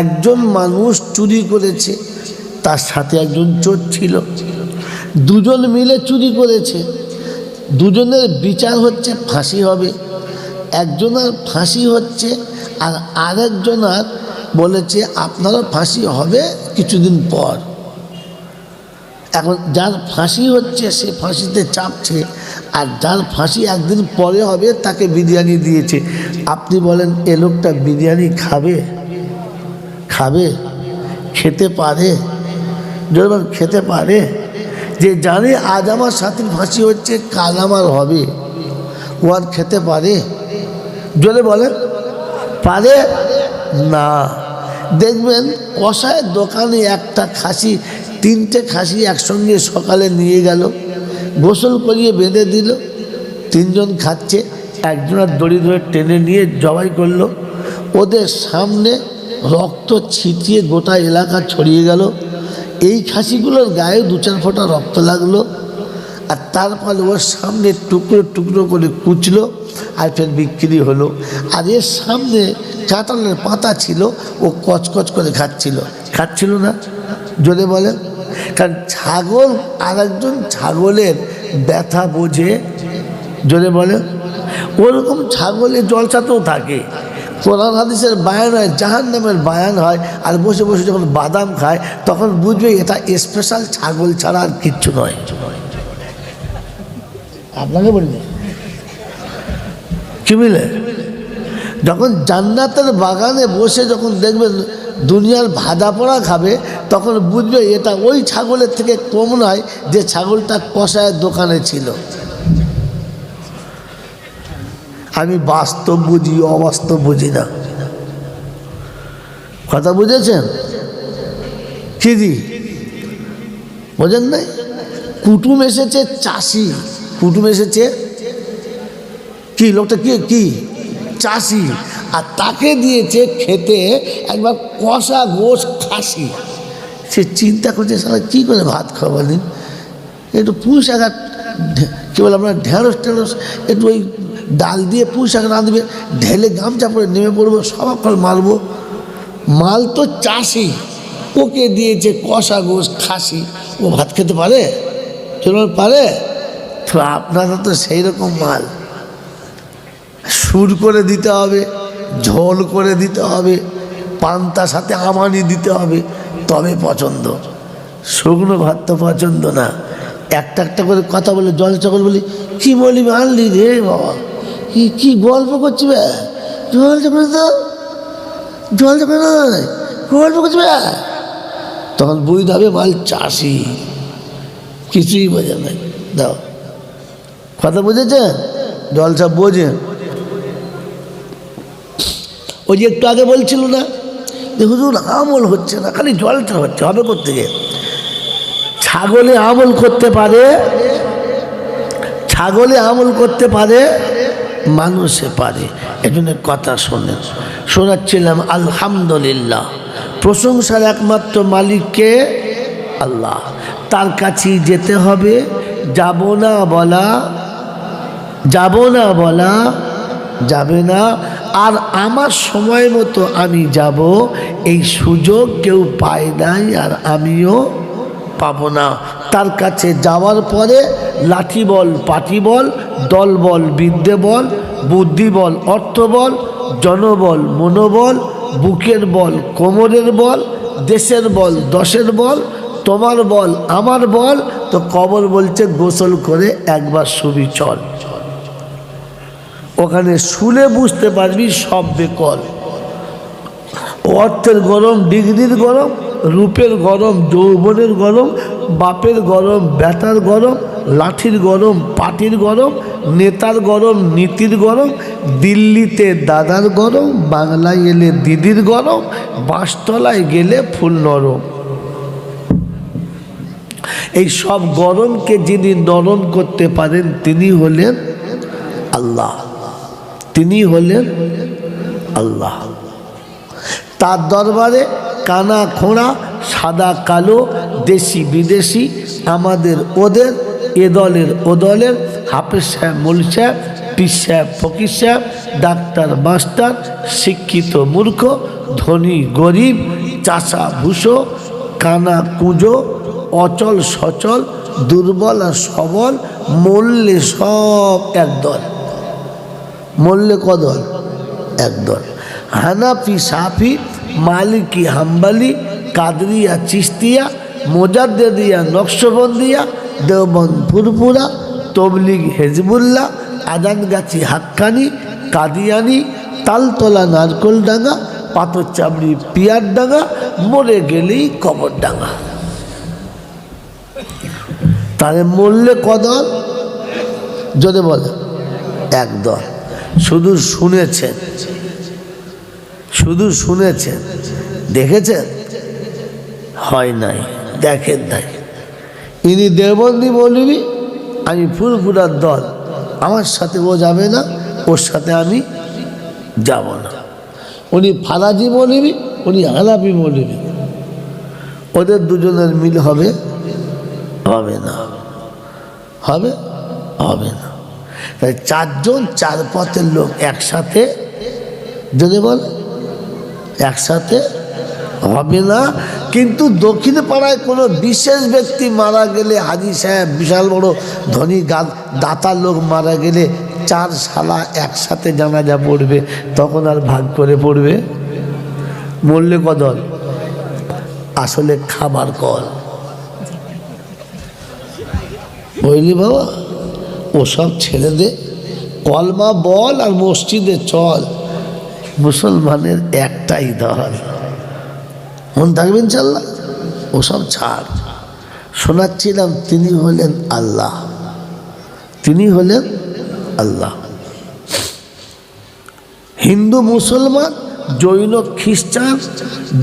একজন মানুষ চুরি করেছে, তার সাথে একজন চোর ছিল। দুজন মিলে চুরি করেছে। দুজনের বিচার হচ্ছে ফাঁসি হবে। একজনের ফাঁসি হচ্ছে আর আরেকজনার বলেছে, আপনারও ফাঁসি হবে কিছুদিন পর। এখন যার ফাঁসি হচ্ছে, সে ফাঁসিতে চাপছে আর যার ফাঁসি একদিন পরে হবে, তাকে বিরিয়ানি দিয়েছে। আপনি বলেন, এ লোকটা বিরিয়ানি খাবে? খাবে, খেতে পারে যখন খেতে পারে। যে জানে আজ আমার সাথীর ফাঁসি হচ্ছে, কাল আমার হবে। ও আর খেতে পারে? জোরে বলেন। পারে? না। দেখবেন, কষায় দোকানে একটা খাসি, তিনটে খাসি একসঙ্গে সকালে নিয়ে গেল, গোসল করিয়ে বেঁধে দিল, তিনজন খাচ্ছে, একজনের দড়ি ধরে টেনে নিয়ে জবাই করল। ওদের সামনে রক্ত ছিটিয়ে গোটা এলাকা ছড়িয়ে গেল। এই খাসিগুলোর গায়ে দু চার ফোঁটা রক্ত লাগল আর তারপরে ওর সামনে টুকরো টুকরো করে কুচলো আর ফের বিক্রি হলো। আর এর সামনে কাঁঠালের পাতা ছিল, ও কচকচ করে খাচ্ছিল। খাচ্ছিল না, জোরে বলেন কারণ ছাগল আর একজন ছাগলের ব্যথা বোঝে, জোরে বলেন ওরকম ছাগলের জলসাতেও থাকে। কোরআন হাদিসের বায়ান হয় জাহান নামের বায়ান হয়, আর বসে বসে যখন বাদাম খায়, তখন বুঝবে এটা স্পেশাল ছাগল ছাড়া আর কিচ্ছু নয়। আপনাকে বললি কি বুঝলে যখন জান্নাতের বাগানে বসে যখন দেখবেন দুনিয়ার ভাজা পড়া খাবে, তখন বুঝবে এটা ওই ছাগলের থেকে কম নয় যে ছাগলটা কষায়ের দোকানে ছিল। আমি বাস্তব বুঝি, অবাস্তব বুঝি না। কথা বুঝেছেন? কি দি বোঝেন নাই? কুটুম এসেছে চাষি। কুটুম এসেছে কি? লোকটা কি? কি? চাষি। আর তাকে দিয়েছে খেতে একবার কষা গোশ খাসি। সে চিন্তা করছে সারা কী করে ভাত খাওয়ালেন একটু আর ঢে- কী বলে আমরা ঢেঁড়স ঢেঁড়স একটু ওই ডাল দিয়ে পুঁই শাক রাঁধবে, ঢেলে গামছা পরে নেমে পড়ব, সব ফল মারবো মাল তো চাষি, ওকে দিয়েছে কষা গোশ, খাসি। ও ভাত খেতে পারে? চলুন, পারে? তো আপনারা তো সেই রকম মাল। সুর করে দিতে হবে, ঝোল করে দিতে হবে পান্তার সাথে আমানি দিতে হবে, তবে পছন্দ। শুকনো ভাত তো পছন্দ না। একটা একটা করে কথা বলে, জল চকল বলি, কি বলি আনলি রে বাবা? কি কি গল্প করছি বে? জল চকল তো? জল নয় গল্প করছি বে? তখন বুঝতে হবে মাল চাষি। কিছুই বোঝে নাই দাও। কথা বুঝেছেন জলসা বোঝেন ওই যে একটু আগে বলছিল না? যে হুজুর, আমল হচ্ছে না, খালি জলটা হচ্ছে, হবে কোথেকে ছাগলে আমল করতে পারে? ছাগলে আমল করতে পারে? মানুষে পারে। এজন্য কথা শোনেন। শোনাচ্ছিলাম, আলহামদুলিল্লাহ। প্রশংসার একমাত্র মালিককে আল্লাহ। তার কাছেই যেতে হবে। যাব না বলা, যাব না বলা যাবে না। আর আমার সময় মতো আমি যাব, এই সুযোগ কেউ পায় নাই আর আমিও পাবো না। তার কাছে যাওয়ার পরে লাঠি বল, পাটি বল দল বল বিদ্যে বল, বুদ্ধি বল, অর্থ বল, জনবল, মনোবল, বুকের বল, কোমরের বল, দেশের বল, দশের বল, তোমার বল, আমার বল। তো কবর বলছে, গোসল করে একবার ছবি চল। ওখানে শুলে বুঝতে পারবি সব বেকল। অর্থের গরম, ডিগ্রির গরম, রূপের গরম, যৌবনের গরম, বাপের গরম ব্যাটার গরম লাঠির গরম, পাটির গরম, নেতার গরম, নীতির গরম, দিল্লিতে দাদার গরম, বাংলায় এলে দিদির গরম বাঁশতলায় গেলে ফুল নরম। এই সব গরমকে যিনি নরম করতে পারেন, তিনি হলেন আল্লাহ। তিনি হলেন আল্লাহ। তার দরবারে কানা খোঁড়া, সাদা কালো দেশি বিদেশি আমাদের ওদের এ দলের, ও দলের, হাফেজ সাহেব, মল সাহেব পিস সাহেব, ফকির সাহেব, ডাক্তার, মাস্টার, শিক্ষিত মূর্খ, ধনী, গরিব, চাষা, ভুষো, কানা, কুঁজো, অচল, সচল, দুর্বল আর সবল মল্লে সব একদল মল্লে কদল একদল হানাফি, সাফি, মালিকি, হাম্বালি, কাদরিয়া, চিস্তিয়া, মোজাদ্দেদিয়া, নকশবন্দিয়া দেওবন্দ ফুরফুরা তবলিগ হেজবুল্লাহ, আদানগাছি হাক্কানি, কাদিয়ানি, তালতলা নারকোল ডাঙ্গা পাথর চাবড়ি পিয়ার ডাঙ্গা মরে গেলেই কবর ডাঙ্গা তাহলে মরলে কদল? যদি বলে। একদল। শুধু শুনেছেন। শুধু শুনেছেন। দেখেছেন? হয় নাই। দেখেন নাই। ইনি দেবন্দি বলবি আমি ফুরফুরার দল। আমার সাথে ও যাবে না, ওর সাথে আমি যাব না। উনি ফারাজি বলবি উনি হালাপি বলবি ওদের দুজনের মিল হবে হবে না। হবে হবে না। তাই চারজন চার পথের লোক একসাথে, যদি বল, একসাথে হবে না। কিন্তু দক্ষিণ পাড়ায় কোনো বিশেষ ব্যক্তি মারা গেলে হাজি সাহেব বিশাল বড় ধনী দাতার লোক মারা গেলে চার শালা একসাথে জানাজা পড়বে, তখন আর ভাগ করে পড়বে। মরলে কদল আসলে খাবার কল। বুঝলি বাবা? ওসব ছেড়ে দে কলমা বল আর মসজিদে চল। মুসলমানের একটাই দল। মন থাকবেন চাল্লা ওসব ছাড়। শোনাচ্ছিলাম, তিনি হলেন আল্লাহ। তিনি হলেন আল্লাহ। হিন্দু, মুসলমান, জৈন, খ্রিস্টান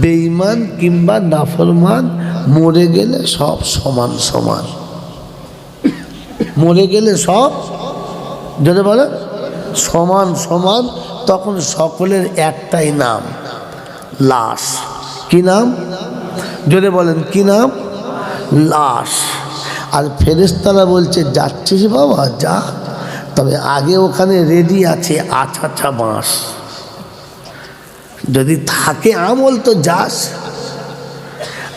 বেইমান কিংবা নাফরমান, মরে গেলে সব সমান সমান। মরে গেলে সব যদি বলে, সমান সমান, তখন সকলের একটাই নাম, লাশ। কি নাম? যদি বলেন, কি নাম? লাশ। আর ফেরেস্তারা বলছে, যাচ্ছিস বাবা, যা। তবে আগে ওখানে রেডি আছে আছাছা বাঁশ। যদি থাকে আমল তো যাস,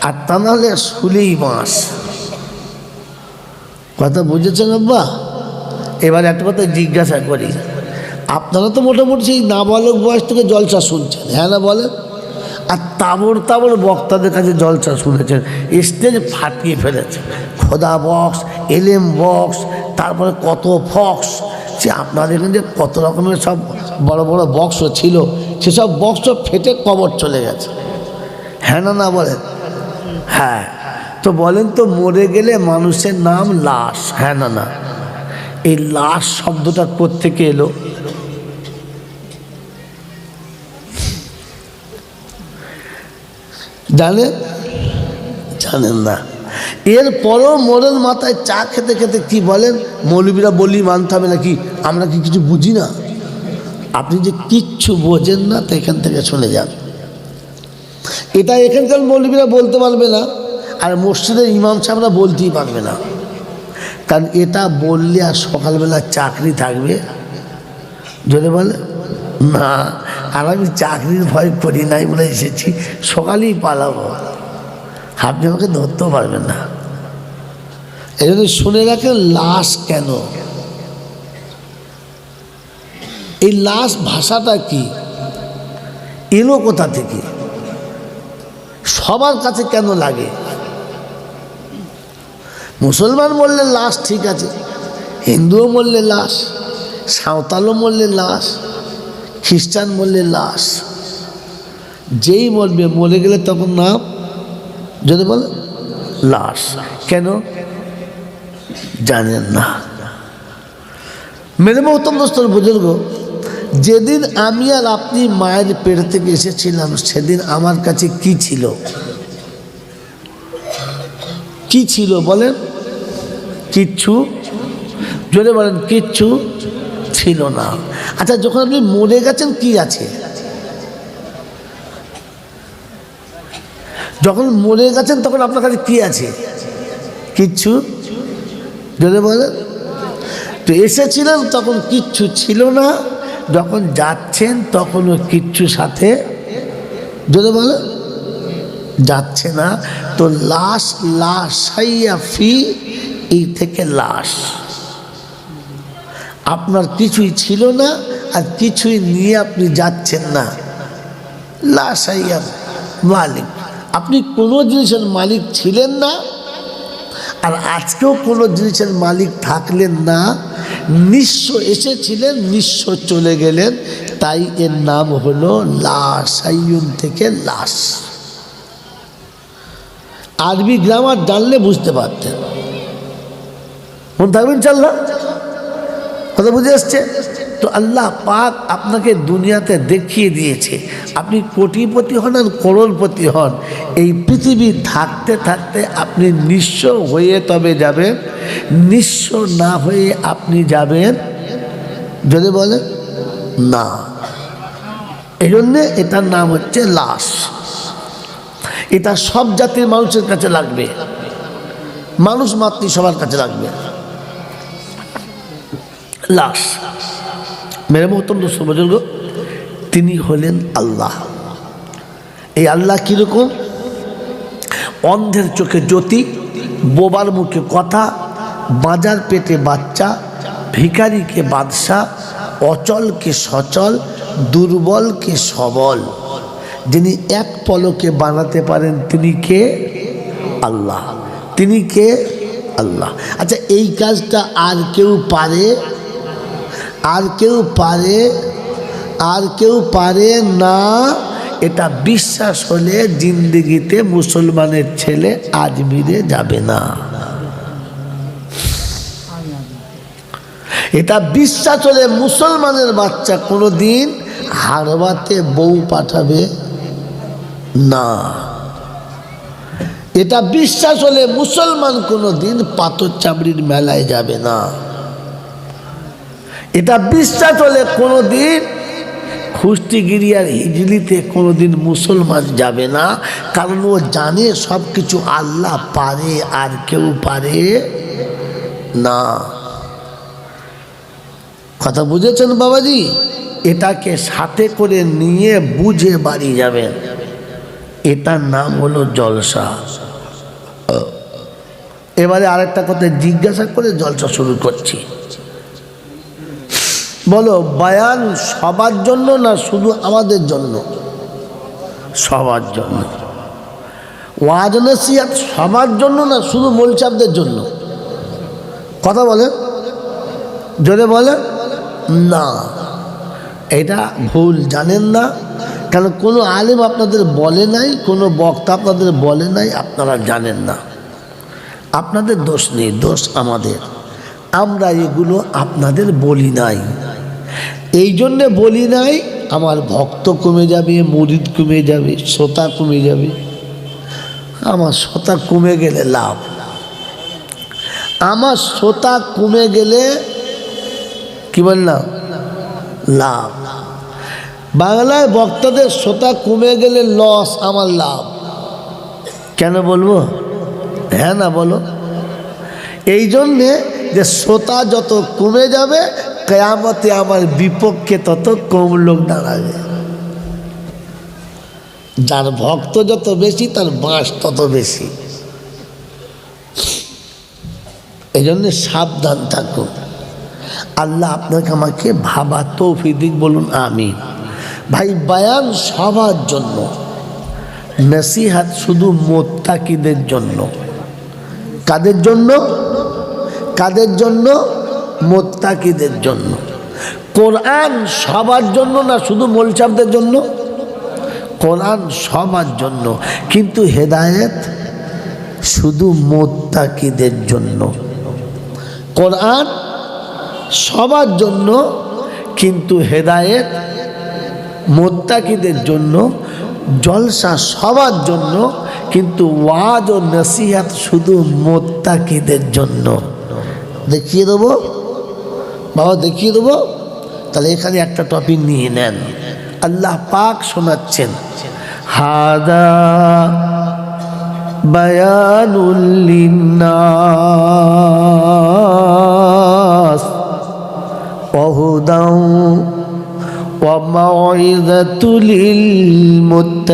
আর তা নাহলে শুলেই বাঁশ। কথা বুঝেছেন আব্বা? এবার একটা কথা জিজ্ঞাসা করি। আপনারা তো মোটামুটি সেই নাবালক বয়স থেকে জলসা শুনছেন হ্যাঁ না বলেন? আর তাবর তাবর বক্তাদের কাছে জলসা শুনেছেন, স্টেজ ফাটিয়ে ফেলেছে খোদা বক্স এলএম বক্স, তারপরে কত ফক্স। সে আপনাদের যে কত রকমের সব বড় বড় বক্স ছিল, সেসব বক্স ফেটে কবর চলে গেছে। হ্যাঁ না না বলেন? হ্যাঁ। তো বলেন তো, মরে গেলে মানুষের নাম লাশ। হ্যাঁ না না। এই লাশ শব্দটা কোত্থেকে এলো? জানেন জানেন না। এরপরও মোড়ের মাথায় চা খেতে খেতে কি বলেন? মৌলবীরা বলি মানতে হবে নাকি? আমরা কি কিছু বুঝি না? আপনি যে কিচ্ছু বোঝেন না, তো এখান থেকে চলে যান। এটা এখানকার মৌলবীরা বলতে পারবে না, আর মসজিদের ইমাম সাহেবরা বলতেই পারবে না। কারণ এটা বললে আর সকালবেলা চাকরি থাকবে? যদি বলে? না। আর আমি চাকরির ভয় করি নাই বলে এসেছি, সকালেই পালাবো। আপনি আমাকে ধরতেও পারবেন না। এই জন্য শুনে রাখেন, লাশ কেন? এই লাশ ভাষাটা কি? এলো কোথা থেকে? সবার কাছে কেন লাগে? মুসলমান বললে লাশ ঠিক আছে, হিন্দুও বললে লাশ, সাঁওতালও বললে লাশ খ্রিস্টান বললে লাশ। যেই মরবে মরে গেলে তখন নাম? যদি বলে, লাশ। কেন? জানেন না। মেরে মহতম দোস্তর বুজুর্গ যেদিন আমি আর আপনি মায়ের পেট থেকে এসেছিলাম, সেদিন আমার কাছে কি ছিল? কি ছিল বলেন? কিচ্ছু। জোরে বলেন, কিচ্ছু ছিল না। আচ্ছা যখন আপনি মরে গেছেন, কি আছে? যখন মরে গেছেন, তখন আপনার কাছে কি আছে? কিচ্ছু? জোরে বলেন। তো এসেছিলেন, তখন কিচ্ছু ছিল না। যখন যাচ্ছেন, তখনও কিচ্ছু সাথে। যদি বলে যাচ্ছে না। তো লাশ লাশাইয়া ফি, এই থেকে লাশ। আপনার কিছুই ছিল না আর কিছুই নিয়ে আপনি যাচ্ছেন না। লাশাইয়া মালিক। আপনি কোনো জিনিসের মালিক ছিলেন না আর আজকেও কোনো জিনিসের মালিক থাকলেন না। নিঃস্ব এসেছিলেন, নিঃস্ব চলে গেলেন। তাই এর নাম হলো লাশাইয়ুন থেকে লাশ। আরবি গ্রামার জানলে বুঝতে পারতেন। মনে থাকবেন চাল্লা কথা বুঝে আসছে? তো আল্লাহ পাক আপনাকে দুনিয়াতে দেখিয়ে দিয়েছে। আপনি কোটিপতি হন আর করোড়পতি হন। এই পৃথিবী থাকতে থাকতে আপনি নিঃস্ব হয়ে তবে যাবেন, নিঃস্ব না হয়ে আপনি যাবেন। যদি বলেন, না। এই জন্যে এটার নাম হচ্ছে লাশ। এটা সব জাতির মানুষের কাছে লাগবে। মানুষ মাতৃ সবার কাছে লাগবে। লাশ। মেরে মহতম দোস্ত তিনি হলেন আল্লাহ। এই আল্লাহ কীরকম? অন্ধের চোখে জ্যোতি, বোবার মুখে কথা, বাজার পেটে বাচ্চা, ভিখারিকে বাদশাহ, অচলকে সচল, দুর্বলকে সবল। যিনি এক পলকে বানাতে পারেন, তিনি কে? আল্লাহ। তিনি কে? আল্লাহ। আচ্ছা এই কাজটা আর কেউ পারে? আর কেউ পারে, আর কেউ পারে না, এটা বিশ্বাস হলে জিন্দিগিতে মুসলমানের ছেলে আজমিরে যাবে না। এটা বিশ্বাস হলে মুসলমানের বাচ্চা কোনো দিন হারবাতে বউ পাঠাবে না। এটা বিশ্বাস হলে মুসলমান কোনো দিন পাথর চামড়ির মেলায় যাবে না। এটা বিশ্বাস হলে কোনো দিন খুস্তিগিরি আর হিজলিতে কোনো দিন মুসলমান যাবে না, কারণ ও জানে সব কিছু আল্লাহ পারে আর কেউ পারে না। কথা বুঝেছেন বাবাজি? এটাকে সাথে করে নিয়ে বুঝে বাড়ি যাবেন। এটার নাম হলো জলসা। এবারে আরেকটা কথা জিজ্ঞাসা করে জলসা শুরু করছি। বলো বায়ান সবার জন্য না শুধু আমাদের জন্য? সবার জন্য। ওয়াজ নসিহাত সবার জন্য না শুধু মোলচাপদের জন্য? কথা বলে। যদি বলে। না। এটা ভুল জানেন না। কেন কোনো আলেম আপনাদের বলে নাই কোনো বক্তা আপনাদের বলে নাই আপনারা জানেন না। আপনাদের দোষ নেই দোষ আমাদের। আমরা এগুলো আপনাদের বলি নাই। এই জন্যে বলি নাই, আমার ভক্ত কমে যাবে, মরিদ কমে যাবে, শ্রোতা কমে যাবে। আমার শ্রোতা কমে গেলে লাভ আমার শ্রোতা কমে গেলে কি বললাম লাভ বাংলায় বক্তাদের শ্রোতা কমে গেলে লস আমার লাভ কেন বলব? হ্যাঁ না বলো। এই জন্যে যে শ্রোতা যত কমে যাবে কেয়ামতে আমার বিপক্ষে তত কম লোক দাঁড়াবে। যার ভক্ত যত বেশি, তার বাঁশ তত বেশি। এই জন্য সাবধান থাকুন। আল্লাহ আপনাকে আমাকে ভাবা তৌফিদিক বলুন আমি ভাই, বায়ান সবার জন্য। নসিহাত শুধু মোত্তাকিদের জন্য। কাদের জন্য? কাদের জন্য? মোত্তাকিদের জন্য। কোরআন সবার জন্য না শুধু মোলচাপদের জন্য? কোরআন সবার জন্য। কিন্তু হেদায়েত শুধু মোত্তাকিদের জন্য। কোরআন সবার জন্য, কিন্তু হেদায়েত মোত্তাকিদের জন্য, জলসা সবার জন্য, কিন্তু ওয়াজ ও নসিহাত শুধু মোত্তাকিদের জন্য। দেখিয়ে দেবো? বাবা দেখিয়ে দেবো তাহলে এখানে একটা টপিক নিয়ে নেন আল্লাহ পাক শোনাচ্ছেন হাদা বায়ানুল্লিন্নাস وهدى وموعظة للمتقين